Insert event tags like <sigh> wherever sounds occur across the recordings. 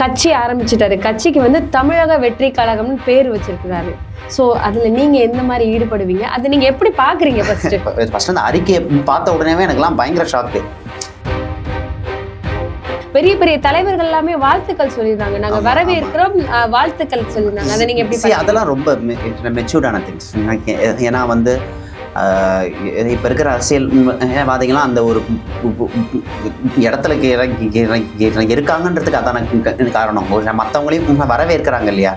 கட்சி ஆரம்பிச்சிட்டாரு. கட்சிக்கு வந்து தமிழக வெற்றி கழகம்னு பேர் வச்சிருக்கிறாரு. ஸோ அதுல நீங்க எந்த மாதிரி ஈடுபடுவீங்க? அதை நீங்க எப்படி பாக்குறீங்க ஃபர்ஸ்ட் ஃபர்ஸ்ட் அந்த அறிக்கையை பார்த்த உடனேவே எனக்குலாம் பயங்கர ஷாக்கு பெரிய பெரிய தலைவர்கள் எல்லாமே வாழ்த்துக்கள் சொல்லியிருந்தாங்க. நாங்க வரவேற்கிறோம். வாழ்த்துக்கள் சொல்லியிருந்தாங்க. அதை நீங்க எப்படி? அதெல்லாம் ரொம்ப மெச்சூர்டான திங்ஸ் ஏன்னா வந்து இப்ப இருக்கிற அரசியல்வாதிகள்லாம் அந்த ஒரு இடத்துல இருக்காங்கன்றதுக்கு அதான காரணம். மற்றவங்களையும் வரவேற்கிறாங்க இல்லையா?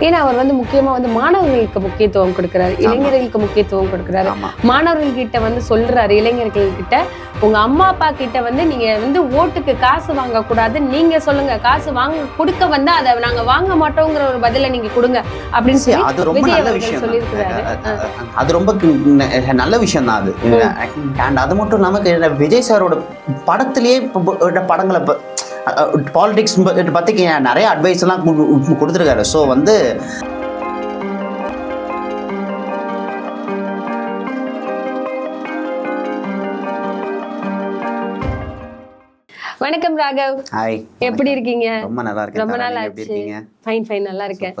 ஏன்னா அவர் வந்து முக்கியமா வந்து மாணவர்களுக்கு முக்கியத்துவம் கொடுக்கிறாரு இளைஞர்களுக்கு முக்கியத்துவம் கொடுக்கிறாரு. ஆமா. மாணவர்கள் கிட்ட வந்து சொல்றாரு இளைஞர்கள் கிட்ட உங்க அம்மா அப்பா கிட்ட வந்து நீங்க வந்து ஓட்டுக்கு காசு வாங்க கூடாது நீங்க சொல்லுங்க காசு வாங்க கொடுக்க வந்தா அதை நாங்க வாங்க மாட்டோங்கிற ஒரு பதில நீங்க கொடுங்க அப்படின்னு சொல்லி அது ரொம்ப நல்ல விஷயம். அது ரொம்ப நல்ல விஷயம் தான் அது அண்ட் அது மட்டும் இல்லாம விஜய் சாரோட படத்திலேயே படங்களை பாலிடிக்ஸ் பத்தி நிறைய அட்வைஸ் எல்லாம் கொடுத்திருக்காரு. ஸோ வந்து வணக்கம் ராகவ். ஹாய் எப்படி இருக்கீங்க? ரொம்ப நல்லா இருக்கேன் ரொம்ப. நாள் ஆச்சு. ஃபைன் ஃபைன் நல்லா இருக்கேன்.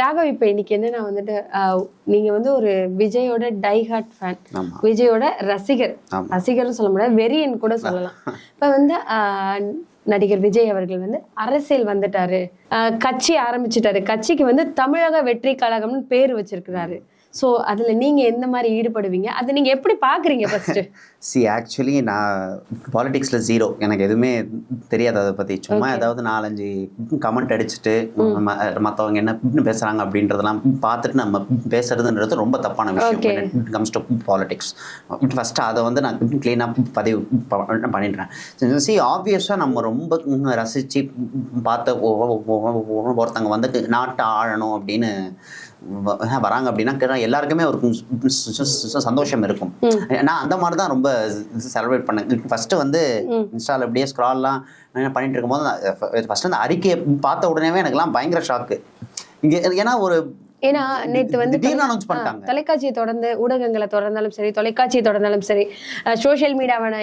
ராகவ் இப்ப இன்னைக்கு என்னன்னா வந்துட்டு ஆஹ், நீங்க வந்து ஒரு விஜயோட டை ஹார்ட் ஃபேன் விஜயோட ரசிகர். ரசிகர்னு சொல்ல முடியாது வெறியன் கூட சொல்லலாம். இப்ப வந்து நடிகர் விஜய் அவர்கள் வந்து அரசியல் வந்துட்டாரு. கட்சி ஆரம்பிச்சிட்டாரு. கட்சிக்கு வந்து தமிழக வெற்றி கழகம்னு பேர் வச்சிருக்கிறாரு. சோ அதுல நீங்க எந்த மாதிரி ஈடுபடுவீங்க? அதை நீங்க எப்படி பாக்குறீங்க ஃபர்ஸ்ட் சி ஆக்சுவலி நான் பாலிடிக்ஸில் ஜீரோ எனக்கு எதுவுமே தெரியாது அதை பற்றி சும்மா. ஏதாவது நாலஞ்சு கமெண்ட் அடிச்சுட்டு மற்றவங்க என்ன பேசுகிறாங்க அப்படின்றதெல்லாம் பார்த்துட்டு நம்ம பேசுறதுன்றது ரொம்ப தப்பான. விஷயம் கம்ஸ் டு பாலிடிக்ஸ் ஃபஸ்ட்டு அதை வந்து நான் க்ளீனாக பதிவு பண்ணிடுறேன். சி ஆப்வியஸாக நம்ம ரொம்ப ரசித்து பார்த்த ஒ- ஒ- ஒ- ஒ- ஒருத்தங்க வந்து நாட்டை ஆளணும் அப்படின்னு வராங்க அப்படின்னா கேட்டா எல்லாருக்குமே ஒரு சந்தோஷம் இருக்கும். நான் அந்த மாதிரி தான் ரொம்ப செலிப்ரேட் பண்ணேன். ஃபர்ஸ்ட் வந்து இன்ஸ்டால அப்படியே ஸ்க்ரால்லாம் பண்ணிட்டு இருக்கும்போது ஃபர்ஸ்ட் அந்த அறிக்கையை பார்த்த உடனேவே எனக்குலாம் பயங்கர ஷாக்கு இங்கே ஏன்னா ஒரு ஏன்னா நேத்து வந்து. தொலைக்காட்சியை தொடர்ந்து ஊடகங்களை தொடர்ந்தாலும் சரி தொலைக்காட்சியை தொடர்ந்தாலும் சரி சோஷியல் மீடியாவான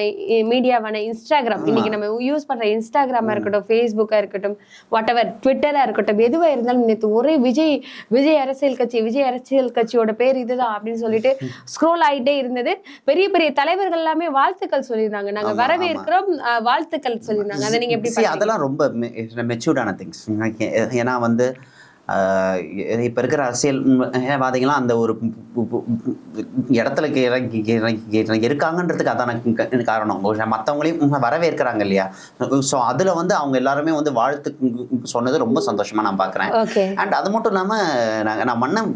மீடியாவான இன்ஸ்டாகிராம் இன்னைக்கு நம்ம யூஸ் பண்ற இன்ஸ்டாகிராமா இருக்கட்டும் ஃபேஸ்புக்கா இருக்கட்டும் வாட் எவர் ட்விட்டரா இருக்கட்டும் எதுவா இருந்தாலும் நேத்து ஒரே விஜய் விஜய் அரசியல் கட்சி விஜய் அரசியல் கட்சியோட பேர் இதுதான் அப்படின்னு சொல்லிட்டு ஸ்க்ரோல் ஆயிட்டே இருந்தது. பெரிய பெரிய தலைவர்கள் எல்லாமே வாழ்த்துக்கள் சொல்லியிருந்தாங்க. நாங்க. வரவேற்கிறோம். வாழ்த்துக்கள் சொல்லியிருந்தாங்க. அதை நீங்க எப்படி? அதெல்லாம் ரொம்ப மெச்சூர்டான திங்ஸ் ஏன்னா வந்து இப்ப இருக்கிற அரசியல்வாதிகள்லாம் அந்த ஒரு இடத்துல இருக்காங்கன்றதுக்கு அதான காரணம். மற்றவங்களையும் வரவேற்கிறாங்க இல்லையா? ஸோ அதுல வந்து அவங்க எல்லாருமே வந்து வாழ்த்து சொன்னது ரொம்ப சந்தோஷமா நான் பார்க்குறேன் அண்ட் அது மட்டும் இல்லாம நான் நான் மன்னன்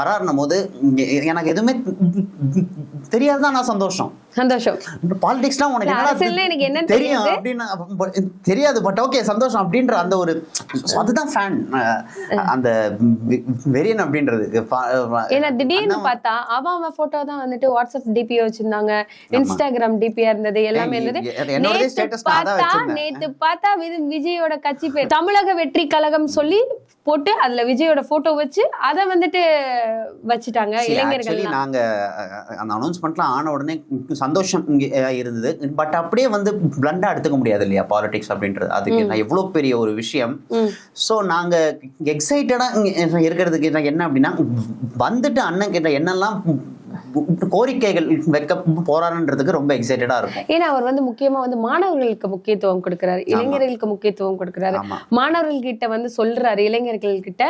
வராருன்னும் போது எனக்கு எதுவுமே தெரியாதுதான் நான் சந்தோஷம். சந்தோஷம். பாலிடிக்ஸ்லாம் உனக்கு என்னடா எனக்கு என்ன தெரியும் தெரியுது? அப்படின்னு அப்ப தெரியாது பட் ஓகே சந்தோஷம் அப்படின்ற அந்த ஒரு அதுதான் ஃபேன் அந்த வெறியன் அப்படின்றது. ஏன்னா திடீர்னு பார்த்தா அவன் அவன் போட்டோ தான் வந்துட்டு வாட்ஸ்அப் டிபி வச்சிருந்தாங்க இன்ஸ்டாகிராம் டிபியா இருந்தது எல்லாமே இருந்தது. நேத்து பார்த்தா. நேத்து பார்த்தா விஜயோட கட்சி பேர் தமிழக வெற்றி கழகம் சொல்லி போட்டு அதுல விஜயோட போட்டோ வச்சு அத வந்துட்டு வச்சுட்டாங்க இளைஞர்கள் நாங்க அந்த அனௌன்ஸ்மெண்ட்லாம் ஆன உடனே சந்தோஷம் இருந்தது. பட் அப்படியே வந்து பிளண்டா எடுத்துக்க முடியாது இல்லையா பாலிடிக்ஸ் அப்படின்றது? அதுக்கு நான் எவ்வளவு பெரிய ஒரு விஷயம். ஸோ நாங்க எக்ஸைட்டடா இருக்கிறதுக்கு என்ன அப்படின்னா வந்துட்டு அண்ணன் கிட்ட என்னெல்லாம் கோரிக்கைகள் வைக்க போறாருன்றதுக்கு ரொம்ப எக்ஸைட்டடா இருக்கும். ஏன்னா அவர் வந்து முக்கியமா வந்து மாணவர்களுக்கு முக்கியத்துவம் கொடுக்கிறாரு இளைஞர்களுக்கு முக்கியத்துவம் கொடுக்கிறாரு. மாணவர்கள் கிட்ட வந்து சொல்றாரு இளைஞர்கள் கிட்ட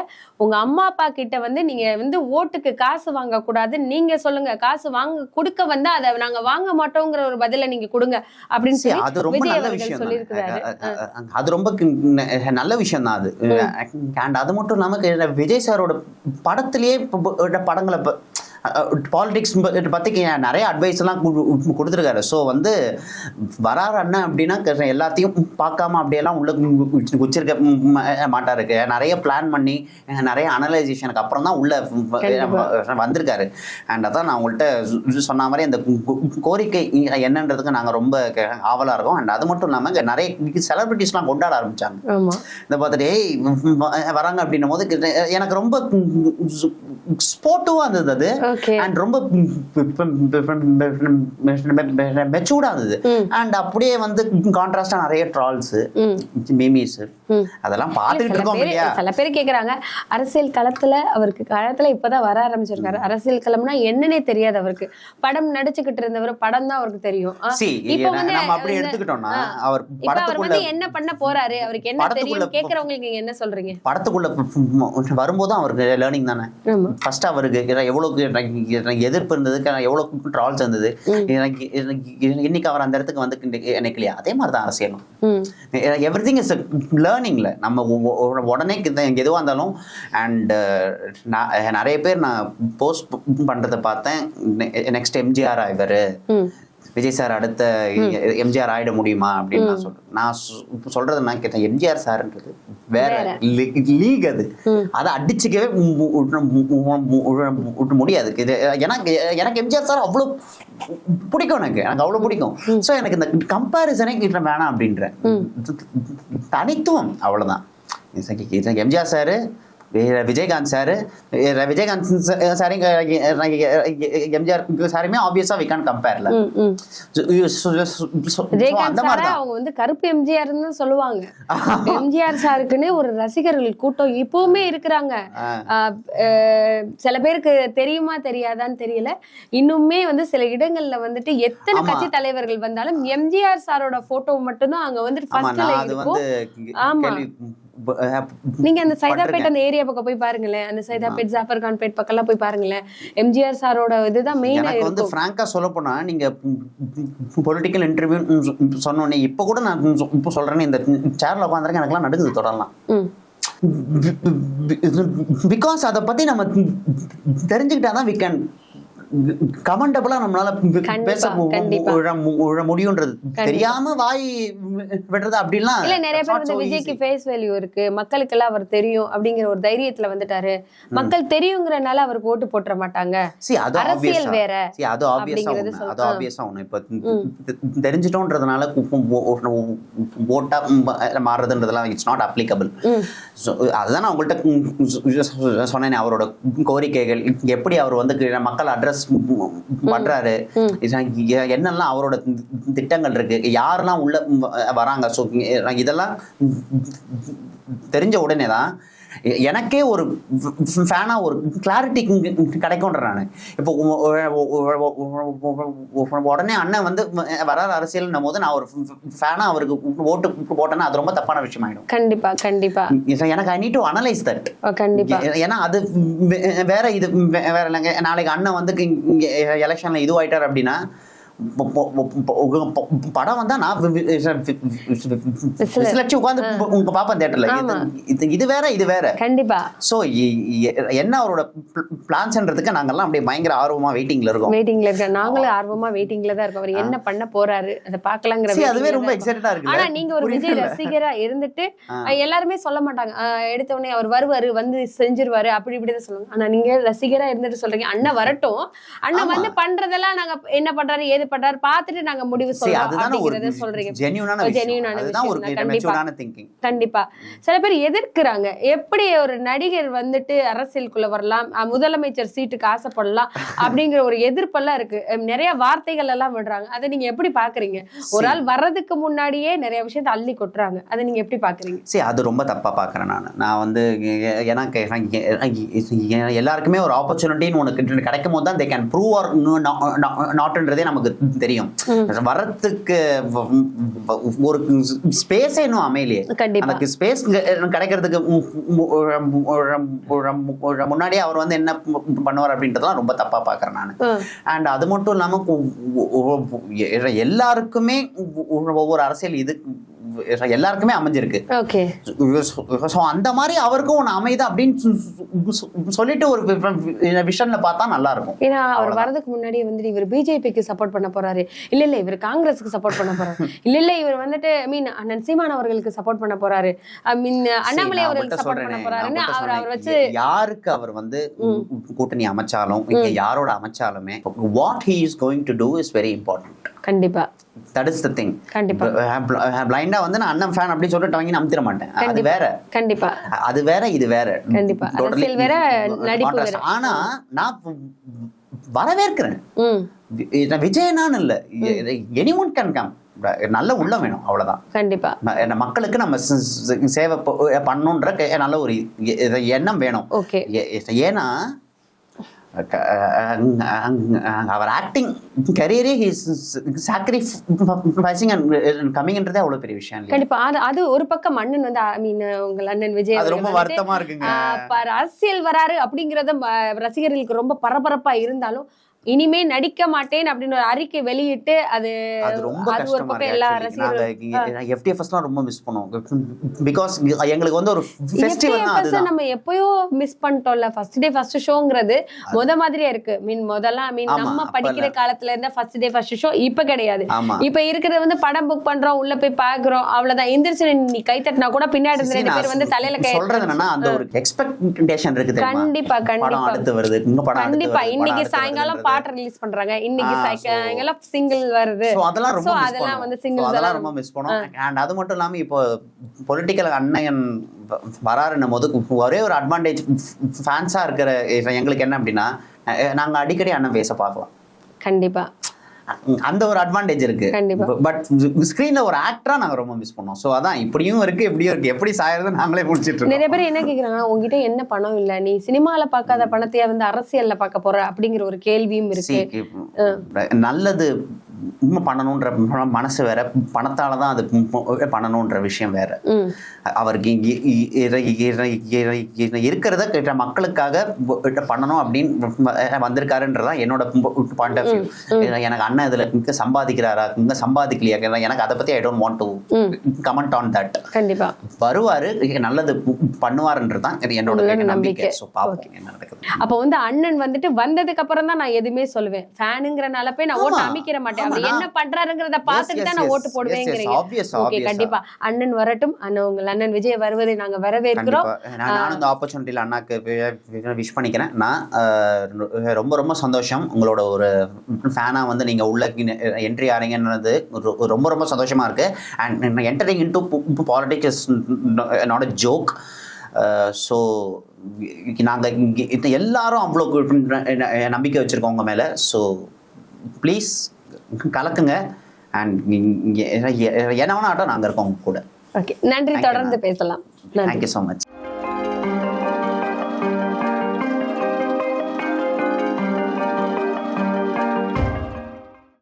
உங்க அம்மா அப்பா கிட்ட வந்து நீங்க வந்து ஓட்டுக்கு காசு வாங்க கூடாது நீங்க சொல்லுங்க காசு வாங்க கொடுக்க வந்தா அதை நாங்க வாங்க மாட்டோங்கிற ஒரு பதில நீங்க கொடுங்க. அப்படின்னு சொல்லி அது ரொம்ப நல்ல விஷயம். அது ரொம்ப நல்ல விஷயம் தான் அது. அண்ட் அது மட்டும் இல்லாம விஜய் சாரோட படத்திலேயே படங்களை பாலிடிக்ஸ் பத்தி நிறைய அட்வைஸ் எல்லாம் கு- கொடுத்திருக்காரு ஸோ வந்து வராரு அண்ணன் அப்படின்னா எல்லாத்தையும் பார்க்காம அப்படியெல்லாம் உள்ள கு- குச்சிருக்க ம- மாட்டாரு நிறைய பிளான் பண்ணி நிறைய அனலைசேஷனுக்கு அப்புறம் தான் உள்ள. வந்திருக்காரு அண்ட் அதான் நான் உங்கள்கிட்ட சொன்ன மாதிரி அந்த கோரிக்கை என்னன்றதுக்கு நாங்கள் ரொம்ப க- ஆவலா இருக்கோம் அண்ட் அது மட்டும் இல்லாமல் இங்க நிறைய செலிபிரிட்டிஸ்லாம் கொண்டாட ஆரம்பிச்சாங்க ஆமா இந்த பார்த்துட்டு ஏய் வராங்க அப்படின்னும் போது எனக்கு ரொம்ப ஸ்போர்ட்டிவாக இருந்தது அது. அண்ட் ரொம்ப மெச்சூர்டா இருந்தது அண்ட் அப்படியே வந்து கான்ட்ராஸ்டா நிறைய ட்ரால்ஸ். மீமிஸ். அதெல்லாம் பார்த்துக்கிட்டு இருக்கோம் இல்லையா? சில பேர் கேக்குறாங்க அரசியல் களத்துல அவருக்கு களத்துல இப்பதான் வர ஆரம்பிச்சிருக்காரு. அரசியல் களம்னா என்னன்னே தெரியாது அவருக்கு. படம் நடிச்சுக்கிட்டு இருந்தவர் படம் தான் அவருக்கு தெரியும். இப்ப வந்து நம்ம அப்படி எடுத்துக்கிட்டோம்னா. அவர் படத்துக்குள்ள என்ன பண்ண போறாரு? அவருக்கு என்ன தெரியும்? கேக்குறவங்களுக்கு நீங்க என்ன சொல்றீங்க? படத்துக்குள்ள வரும்போதும் அவருக்கு லேர்னிங் தானே? ஃபர்ஸ்ட் அவருக்கு எவ்வளவு எனக்கு எதிர்ப்பு இருந்தது. எனக்கு எவ்வளவு ட்ரால்ஸ் இருந்தது. எனக்கு இன்னைக்கு அவர் அந்த இடத்துக்கு வந்து எனக்கு இல்லையா அதே மாதிரி தான் அரசியலும் எவ்ரி திங் இஸ் லேர்னிங்ல நம்ம உடனே எதுவாக இருந்தாலும் அண்ட் நிறைய பேர் நான் போஸ்ட் பண்றதை பார்த்தேன். நெக்ஸ்ட் எம்ஜிஆர் இவர். விஜய் சார் அடுத்த எம்ஜிஆர் ஆயிட முடியுமா அப்படின்னு நான் சொல்றேன் நான் சொல்றது நான் கேட்டேன் எம்ஜிஆர் சார்ன்றது வேற. லீக் அது அதை அடிச்சுக்கவே முடியாது எனக்கு எனக்கு எம்ஜிஆர் சார் அவ்வளோ பிடிக்கும் எனக்கு எனக்கு அவ்வளோ பிடிக்கும் ஸோ எனக்கு இந்த கம்பேரிசனே கிட்ட வேணாம் அப்படின்றேன் தனித்துவம் அவ்வளோதான் MGR sir Vijayakanth sir Vijayakanth சாரையும் MGR சாரையுமே ஆப்வியஸாக வி கான் கம்பேர்ல அந்த மாதிரி சார அவங்க வந்து கருப்பு எம்ஜிஆர் தான் சொல்லுவாங்க. <laughs> எம்ஜிஆர் சாருக்குன்னு ஒரு ரசிகர்கள் கூட்டம் இப்பவுமே இருக்கிறாங்க. சில பேருக்கு தெரியுமா தெரியாதான்னு தெரியல. இன்னுமே வந்து சில இடங்கள்ல வந்துட்டு எத்தனை. கட்சி தலைவர்கள் வந்தாலும் எம்ஜிஆர் சாரோட போட்டோ மட்டும்தான் அங்க வந்துட்டு ஃபர்ஸ்ட்ல இருக்கும். ஆமா. நீங்க அந்த சைதாப்பேட். அந்த ஏரியா பக்கம் போய் பாருங்களேன். அந்த சைதாப்பேட் ஜாஃபர் கான் பேட் பக்கம்லாம் போய் பாருங்களேன். எம்ஜிஆர் சாரோட இதுதான் மெயினா எனக்கு வந்து ஃப்ராங்கா சொல்ல போனா நீங்க பொலிட்டிக்கல் இன்டர்வியூ சொன்னோன்னே இப்போ கூட நான் இப்போ சொல்றேன்னு இந்த சேர்ல உட்காந்துருக்கேன் எனக்குலாம் நடுக்குது தொடரலாம். பிகாஸ் அதை பத்தி நம்ம தெரிஞ்சுக்கிட்டாதான் வி கேன் கமெண்டபிளா நம்மளால பேச மு- கண்டிப்பா. மு- மு- மு- முடியுன்றது தெரியாம வாய் விடுறது அப்படிலாம் இல்ல நிறைய பேர் வந்து விஜய்க்கு. ஃபேஸ் வேல்யூ இருக்கு மக்களுக்கெல்லாம் அவர் தெரியும் அப்படிங்கிற ஒரு தைரியத்துல வந்துட்டாரு மக்கள் தெரியுங்கிறனால அவருக்கு ஓட்டு போட்டுற மாட்டாங்க அரசியல். வேற அது. சொல்- அது ஆ. obvious-ஆ ஒண்ணு. இப்ப தெரிஞ்சிட்டோன்றதுனால ஓட்டா மாறுறதுன்றதெல்லாம் இட்ஸ் நாட் அப்ளிகபிள். அதுதான் நான் உங்கள்கிட்ட சொன்னேனே அவரோட கோரிக்கைகள் எப்படி அவர் வந்து மக்கள் அட்ரஸ் பண்றாரு. இது எ- என்னெல்லாம் அவரோட திட்டங்கள் இருக்கு. யாரெல்லாம் உள்ள வராங்க? ஸோ இதெல்லாம் தெரிஞ்ச உடனே தான் எனக்கே ஒரு ஃபேனா ஒரு கிளாரிட்டி கிடைக்கும்ன்ற நான். இப்போ உடனே அண்ணன் வந்து வராத அரசியல்னும் போது நான் ஒரு ஃபேனா அவருக்கு ஓட்டு போட்டேன்னா அது ரொம்ப தப்பான விஷயம் ஆயிடும் கண்டிப்பா. கண்டிப்பா எனக்கு I need to analyse that uh கண்டிப்பா. ஏன்னா அது வேற இது வேற இல்லைங்க. நாளைக்கு அண்ணன் வந்து எலெக்ஷன்ல இதுவாயிட்டார் அப்படின்னா படம் வந்தா நான் உட்காந்து உங்க பாப்பேன் தேட்டர்ல. இது வேற இது வேற. கண்டிப்பா. சோ என்ன அவரோட பிளான்ஸ்ன்றதுக்கு நாங்கெல்லாம் அப்படியே பயங்கர ஆர்வமா வெயிட்டிங்ல இருக்கோம். வெயிட்டிங்ல இருக்க நாங்களும் ஆர்வமா வெயிட்டிங்ல தான் இருக்கோம். அவர் என்ன பண்ண போறாரு அதை பாக்கலாங்கிற See, அதுவே ரொம்ப இருக்கோம். எக்ஸைட்டடா இருக்கு ஆனா நீங்க ஒரு விஜய் ரசிகரா இருந்துட்டு எல்லாருமே சொல்ல மாட்டாங்க. எடுத்த உடனே அவர் வருவாரு வந்து செஞ்சிருவாரு அப்படி இப்படி தான் சொல்லுவாங்க. ஆனா நீங்க ரசிகரா இருந்துட்டு சொல்றீங்க. அண்ணன் வரட்டும். அண்ணன் வந்து பண்றதெல்லாம் நாங்க என்ன பண்றாரு ஏது பண்றாரு. பார்த்துட்டு நாங்க முடிவு அப்படிங்கறத சொல்றீங்க. ஜென்யூனான கண்டிப்பா. சில பேர் எதிர்க்கிறாங்க. எப்படி ஒரு நடிகர் வந்துட்டு அரசியலுக்குள்ள வரலாம் முதலமைச்சர் சீட்டுக்கு ஆசைப்படலாம் அப்படிங்கிற ஒரு எதிர்ப்பெல்லாம் இருக்கு. நிறைய வார்த்தைகள் எல்லாம் விடுறாங்க. அதை நீங்க எப்படி பாக்குறீங்க? ஒரு ஆள் வர்றதுக்கு முன்னாடியே நிறைய விஷயத்தை அள்ளி கொட்டுறாங்க. அதை நீங்க எப்படி பாக்குறீங்க? சரி அது ரொம்ப தப்பாக பார்க்குறேன் நான். நான் வந்து எ- எல்லாருக்குமே ஒரு ஆப்பர்ச்சுனிட்டின்னு உனக்கு கிடைக்கும் போது தான் தே கேன் ப்ரூவ் ஆர் நாட்ன்றதே நமக்கு தெரியும் வர்றதுக்கு ஒரு ஸ்பேஸே இன்னும் அமையலையே எனக்கு ஸ்பேஸ் கிடைக்கிறதுக்கு முன்னாடியே அவர் வந்து என்ன பண்ணுவார் அப்படின்றதெல்லாம் ரொம்ப தப்பாக பார்க்குறேன் நான். அண்ட் அது மட்டும் இல்லாமல் எல்லாருக்குமே ஒவ்வொரு அரசியல் இது எல்லாருக்குமே அமைஞ்சிருக்கு. ஓகே. ஸோ அந்த மாதிரி அவருக்கும் ஒன்று அமையுது அப்படின்னு சொல்லிட்டு ஒரு விஷன்ல பார்த்தா நல்லா இருக்கும் ஏன்னா அவர் வரதுக்கு முன்னாடியே வந்துட்டு இவர் பிஜேபிக்கு சப்போர்ட் பண்ண போறாரு. இல்ல இல்ல இவர் காங்கிரஸுக்கு சப்போர்ட் பண்ண போறாரு. <laughs> இல்ல இல்ல இவர் வந்துட்டு ஐ மீன் அண்ணன் சீமான் அவர்களுக்கு சப்போர்ட் பண்ண போறாரு. ஐ மீன் அண்ணாமலை அவர்களுக்கு சப்போர்ட் பண்ண போறாருன்னு அவர் அவர் வச்சு. யாருக்கு அவர் வந்து கூட்டணி அமைச்சாலும் இங்க யாரோட அமைச்சாலுமே what he is going to do is very important கண்டிப்பா. தட் இஸ் த திங் கண்டிப்பா. பிளைண்டா வந்து நான் அண்ணன் ஃபேன் அப்படின்னு சொல்லிட்டு வாங்கி நம்பிட மாட்டேன். அது. வேற. கண்டிப்பா. அது வேற இது வேற. கண்டிப்பா. வேற, நடிப்பு. ஆனா நான் வரவேற்கிறேன். விஜயனான்னு இல்லை. எனி ஒன் கேன் கம் நல்ல உள்ளம் வேணும் அவ்வளவுதான். கண்டிப்பா. என்ன மக்களுக்கு நம்ம சேவை ப- பண்ணுன்ற கே- நல்ல ஒரு எண்ணம் வேணும். ஓகே. ஏன்னா அவர் ஆக்டிங் கரியரே சாக்ரிஃபைசிங் அண்ட் கம்மிங்ன்றதே அவ்வளோ பெரிய விஷயம் கண்டிப்பா. அது அது ஒரு பக்கம் அண்ணன் வந்து ஐ மீன் உங்கள் அண்ணன் விஜய் அது ரொம்ப வருத்தமா இருக்குங்க. அரசியல் வராரு அப்படிங்கறத ரசிகர்களுக்கு ரொம்ப பரபரப்பா இருந்தாலும் இனிமே நடிக்க மாட்டேன் அப்படின்னு ஒரு அறிக்கை வெளியிட்டு அது ரொம்ப கஷ்டமா எல்லா ரசிகர்களும் ரொம்ப மிஸ் பண்ணுவோம். பிகாஸ் எங்களுக்கு வந்து ஒரு ஃபெஸ்டிவல் நம்ம எப்பயோ மிஸ் பண்ணிட்டோம்ல ஃபர்ஸ்ட் டே ஃபர்ஸ்ட் ஷோங்கிறது முத மாதிரியே இருக்கு. மீன் முதல்ல மீன் நம்ம படிக்கிற. காலத்துல இருந்த ஃபர்ஸ்ட் டே ஃபர்ஸ்ட் ஷோ இப்ப கிடையாது. இப்ப இருக்கிறது வந்து படம் புக் பண்றோம் உள்ள போய் பாக்குறோம். அவ்வளவுதான். எந்திரிச்சு நீ கை தட்டினா கூட பின்னாடி இருந்து ரெண்டு பேர் வந்து தலையில கை அந்த ஒரு எக்ஸ்பெக்டேஷன் இருக்கு தெரியுமா? கண்டிப்பா கண்டிப்பா. அடுத்து வருது கண்டிப்பா. இன்னைக்கு சாயங்காலம். பாட்டு ரிலீஸ் பண்றாங்க. இன்னைக்கு so- சிங்கிள் வருது. அதெல்லாம் ரொம்ப அதெல்லாம். வந்து singles அதெல்லாம் எல்லாம் ரொம்ப மிஸ் பண்ணோம். அண்ட் அது மட்டும் இல்லாம இப்போ பொலிட்டிக்கல் அண்ணன் வ- வராருன்னும் போது ஒரே ஒரு அட்வான்டேஜ் ஃபேன்ஸா இருக்கிற எங்களுக்கு என்ன அப்படின்னா நாங்க அடிக்கடி அண்ணன் பேச பார்க்கலாம். கண்டிப்பா. அந்த ஒரு அட்வான்டேஜ் இருக்கு. பட் ஸ்க்ரீன்ல ஒரு ஆக்டரா நாங்க ரொம்ப மிஸ் பண்ணோம். ஸோ அதான் இப்படியும் இருக்கு இப்படியும் இருக்கு. எப்படி சாயறது நாங்களே முடிச்சிட்டு இருக்கோம். நிறைய பேர் என்ன கேக்குறாங்கன்னா உங்ககிட்ட என்ன பணம் இல்ல? நீ சினிமால பார்க்காத பணத்தையா வந்து அரசியல்ல பார்க்க போற? அப்படிங்கிற ஒரு கேள்வியும் இருக்கு. நல்லது இன்னும் பண்ணணுன்ற மனசு வேற பணத்தால தான் அது பண்ணணுன்ற விஷயம் வேற. அவருக்கு இருக்கிறத கிட்ட மக்களுக்காக பண்ணணும் அப்படின்னு வந்திருக்காருன்றதான் என்னோட பாயிண்ட் ஆஃப் வியூ எனக்கு அண்ணன் இதுல இங்க சம்பாதிக்கிறாரா இங்க சம்பாதிக்கலையா எனக்கு அதை பத்தி I don't want to comment on that கண்டிப்பா. வருவாரு நல்லது பண்ணுவாருன்றதுதான் என்னோட உங்களோட நம்பிக்கை. ஸோ பார்ப்போம் என்ன நடக்குது. அப்ப வந்து அண்ணன் வந்துட்டு வந்ததுக்கு அப்புறம் தான் நான் எதுவுமே சொல்லுவேன். ஃபேனுங்கிறனால போய் நான் ஓட்டு. அமைக்கிற மாட்டேன். அவர் என்ன பண்றாருங்கிறத பார்த்துட்டு தான் நான் ஓட்டு போடுவேங்கிறீங்க. கண்டிப்பா. அண்ணன் வரட்டும். அண்ணன் உங்கள் அண்ணன் விஜய் வருவதை நாங்க வரவேற்கிறோம். நான் நானும் இந்த ஆப்பர்ச்சுனிட்டியில் அண்ணாக்கு விஷ் பண்ணிக்கிறேன். நான் ரொம்ப ரொம்ப சந்தோஷம். உங்களோட ஒரு ஃபேனாக வந்து நீங்கள் உள்ள என்ட்ரி ஆறீங்கன்றது ரொம்ப ரொம்ப சந்தோஷமா இருக்கு. And entering into politics is not a joke so நாங்கள் இங்கே எல்லாரும் அவ்வளோ நம்பிக்கை வச்சுருக்கோம் உங்கள் மேலே. So please கலக்குங்க. அண்ட் என்ன வேணா ஆட்டம் நாங்கள் இருக்கோம் உங்க கூட. ஓகே நன்றி. தொடர்ந்து பேசலாம். Thank you so much